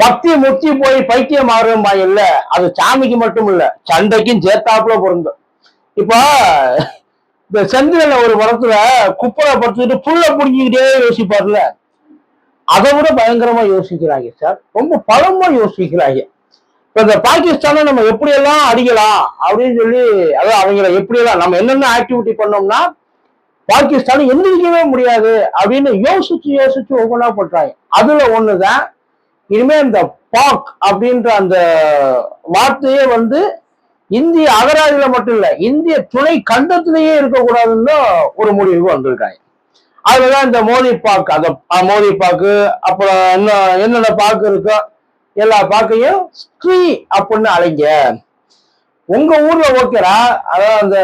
பக்தி முத்தி போய் பைத்தியம் மாறும்பா இல்ல. அது சாமிக்கு மட்டும் இல்ல. சண்டைக்கும் சேர்த்தாப்புல பொருந்தும் இப்போ இந்த செந்தில ஒரு படத்துல குப்பரை படுத்துக்கிட்டு புல்ல புடிஞ்சுக்கிட்டே யோசிப்பார்ல. அதை விட பயங்கரமா யோசிக்கிறாங்க சார். ரொம்ப பழமா யோசிக்கிறாங்க. இப்ப இந்த பாகிஸ்தானை நம்ம எப்படியெல்லாம் அடிக்கலாம் அப்படின்னு சொல்லி அதாவது அவங்கள எப்படியெல்லாம் நம்ம என்னென்ன ஆக்டிவிட்டி பண்ணோம்னா பாகிஸ்தான் எந்திரிக்கவே முடியாது அப்படின்னு யோசிச்சு யோசிச்சு ஒவ்வொன்றா பண்றாங்க அதுல ஒண்ணுதான் இனிமே இந்த பாக் அப்படின்ற அந்த வார்த்தையே வந்து இந்திய அகராதியில மட்டும் இல்ல இந்திய துணை கண்டத்திலேயே இருக்கக்கூடாதுன்னு ஒரு முடிவுக்கு வந்திருக்காங்க. அதுலதான் இந்த மோதி பாக்கு அந்த மோதி பாக்கு அப்புறம் என்ன என்னென்ன பாக்கு இருக்கோ எல்லா பாக்கையும் ஸ்ரீ அப்படின்னு அழைங்க. உங்க ஊர்ல ஓகேரா அதாவது அந்த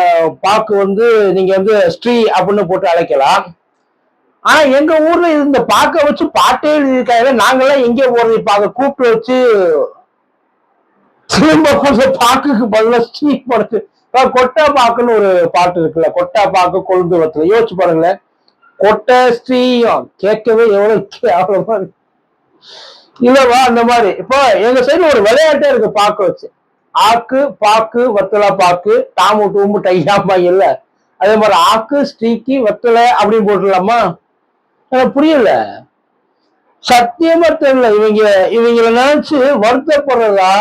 பாக்கு வந்து நீங்க வந்து ஸ்ரீ அப்படின்னு போட்டு அழைக்கலாம். ஆனா எங்க ஊர்ல இந்த பாக்க வச்சு பாட்டே எழுதியிருக்காங்க. நாங்கெல்லாம் எங்க போறது? பாக்க கூப்பிட்டு வச்சு திரும்ப கொஞ்சம் பாக்குக்கு பதிலாக ஸ்ரீ படுத்து இப்ப கொட்டா பாக்குன்னு ஒரு பாட்டு இருக்குல்ல. கொட்டா பாக்கு கொழுந்துவத்துல யோசிச்சு பாருங்களேன். கொட்டை ஸ்ரீயும். கேட்கவே எவ்வளவு கேவலமா இல்லவா அந்த மாதிரி. இப்போ எங்க சைடு ஒரு விளையாட்டே இருக்கு பாக்க வச்சு. ஆக்கு பாக்கு வத்தலை பாக்கு தாமு டூம்பு டையாம்பா இல்ல. அதே மாதிரி ஆக்கு ஸ்ரீக்கு வத்தலை அப்படின்னு போட்டுடலாமா? எனக்கு புரியல. சத்தியமா தெரியல. இவங்க இவங்கள நினைச்சு வருத்தப்படுறதா?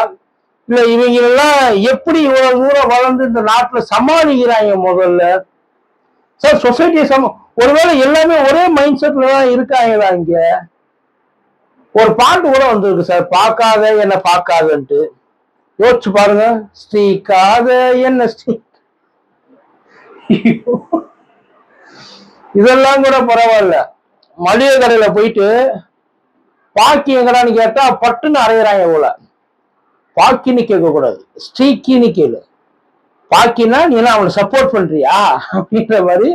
இல்ல இவங்களெல்லாம் எப்படி இவ்வளவு தூரம் வளர்ந்து இந்த நாட்டுல சமாளிக்கிறாங்க முதல்ல? சார் சொசைட்டி சம ஒருவேளை எல்லாமே ஒரே மைண்ட் செட்ல தான் இருக்காங்களா இங்க? ஒரு பாட்டு கூட வந்திருக்கு சார் பார்க்காத என்ன பார்க்காதன்ட்டு. யோசிச்சு பாருங்க. ஸ்ரீக்காத என்ன ஸ்ரீ இதெல்லாம் கூட பரவாயில்ல. மளிகை கடையில போயிட்டு பாக்கி எங்கடான்னு கேட்டா பட்டுன்னு அரைகிறாங்க போல. பாக்கின்னு கேட்க கூடாது. ஸ்ரீக்கின்னு கேளு. பாக்கினா நீ அவனை சப்போர்ட் பண்றியா? அப்படின்ற மாதிரி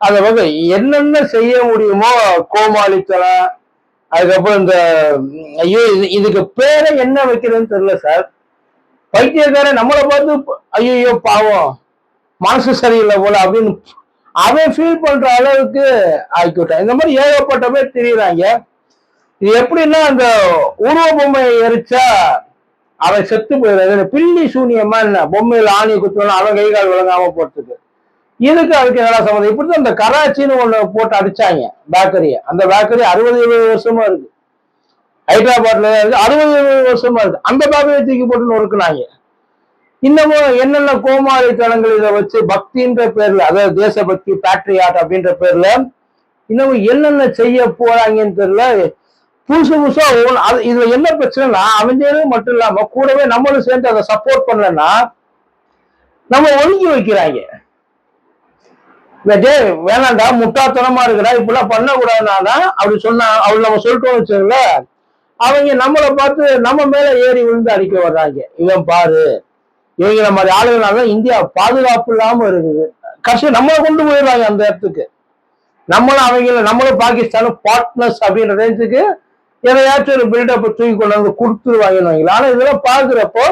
அதை வந்து என்னென்ன செய்ய முடியுமோ கோமாளித்தனம் அதுக்கப்புறம் இந்த ஐயோ இது இதுக்கு பேரை என்ன வைக்கிறதுன்னு தெரியல சார். பைத்தியக்காரன் நம்மளை பார்த்து ஐயோ பாவம். மனசு சரியில்லை போல அப்படின்னு அவன் ஃபீல் பண்ற அளவுக்கு ஆக்கிவிட்டான் இந்த மாதிரி ஏகப்பட்ட பேர் தெரியுறாங்க. இது எப்படின்னா அந்த உருவ பொம்மையை எரிச்சா அவன் செத்து போயிடுறது பில்லி சூனியமா என்ன? பொம்மையில ஆணியை குத்துவலாம் அவன் கை கால் விளங்காம போறதுக்கு. இதுக்கு அதுக்கு என்னடா சம்மந்தம்? இப்படிதான் இந்த கராச்சின்னு ஒண்ணு போட்டு அடிச்சாங்க பேக்கரிய. அந்த பேக்கரி அறுபது எழுபது வருஷமா இருக்கு. ஹைதராபாத்ல இருக்கு அறுபது எழுபது வருஷமா இருக்கு. அந்த பேக்கரியை தூக்கி போட்டு நொறுக்குனாங்க இன்னமும் என்னென்ன கோமாளித்தனங்கள் இதை வச்சு பக்தின்ற பேர்ல அதாவது தேசபக்தி பேட்ரியாட் அப்படின்ற பேர்ல இன்னமும் என்னென்ன செய்ய போறாங்கன்னு தெரியல. புதுசு புதுசா அது இதுல என்ன பிரச்சனைனா அவங்களும் மட்டும் இல்லாம கூடவே நம்மளும் சேர்ந்து அதை சப்போர்ட் பண்ணலன்னா நம்ம ஒதுக்கி வைக்கிறாங்க. டேய் வேணாண்டா முட்டாத்தனமா இருக்கிறா இப்படிலாம் பண்ணக்கூடாதுனா அப்படி சொன்னா அவள் நம்ம சொல்லிட்டோம் வச்சுங்களேன் அவங்க நம்மளை பார்த்து நம்ம மேல ஏறி விழுந்து அடிக்க வர்றாங்க. இவன் பாரு. இவங்கள மாதிரி ஆளுங்களால இந்தியா பாதுகாப்பு இல்லாம இருக்குது. கடைசி நம்மளை கொண்டு போயிடுறாங்க அந்த இடத்துக்கு. நம்மளும் அவங்கள நம்மளும் பாகிஸ்தானும் பார்ட்னர்ஸ் அப்படின்ற ரேஞ்சுக்கு எதையாச்சும் ஒரு பில்டப் தூக்கி கொண்டு வந்து கொடுத்துருவாங்கன்னு ஆனா இதெல்லாம் பாக்குறப்போ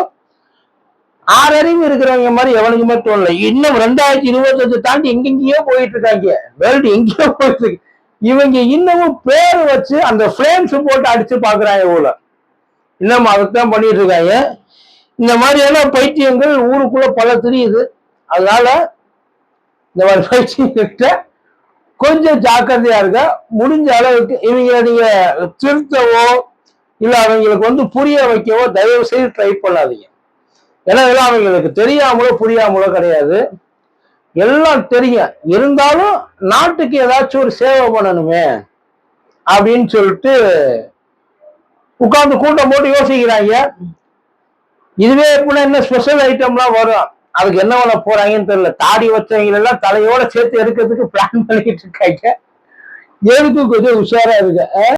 ஆறறிவு இருக்கிறவங்க மாதிரி எவனுக்குமே தோணல. இன்னும் ரெண்டாயிரத்தி இருபத்தஞ்சு தாண்டி எங்கெங்கேயோ போயிட்டு இருக்காங்க. வேர்ல்டு எங்கேயோ போயிட்டு இருக்கு. இவங்க இன்னமும் பேர் வச்சு அந்த ஃப்ரேம்ஸ் போட்டு அடிச்சு பாக்குறாங்க ஊழல் இன்னமும் அதைத்தான் பண்ணிட்டு இருக்காங்க. இந்த மாதிரியான பைத்தியங்கள் ஊருக்குள்ள பல தெரியுது. அதனால இந்த மாதிரி பைத்தியங்கிட்ட கொஞ்சம் ஜாக்கிரதையா இருக்க முடிஞ்ச அளவுக்கு இவங்களை நீங்க திருத்தவோ இல்ல அவங்களுக்கு வந்து புரிய வைக்கவோ தயவு செய்து ட்ரை பண்ணாதீங்க. ஏன்னா இதெல்லாம் அவங்களுக்கு தெரியாமலோ புரியாமலோ கிடையாது. எல்லாம் தெரியும். இருந்தாலும் நாட்டுக்கு ஏதாச்சும் ஒரு சேவை பண்ணணுமே அப்படின்னு சொல்லிட்டு உட்கார்ந்து கூட்டம் போட்டு யோசிக்கிறாங்க. இதுவே எப்படின்னா என்ன ஸ்பெஷல் ஐட்டம்லாம் வரும்? அதுக்கு என்ன பண்ண போறாங்கன்னு தெரியல. தாடி வச்சவங்க எல்லாம் தலையோட சேர்த்து எடுக்கிறதுக்கு பிளான் பண்ணிட்டு இருக்காங்க. எதுக்கும் கொஞ்சம் உஷாரா இருக்கு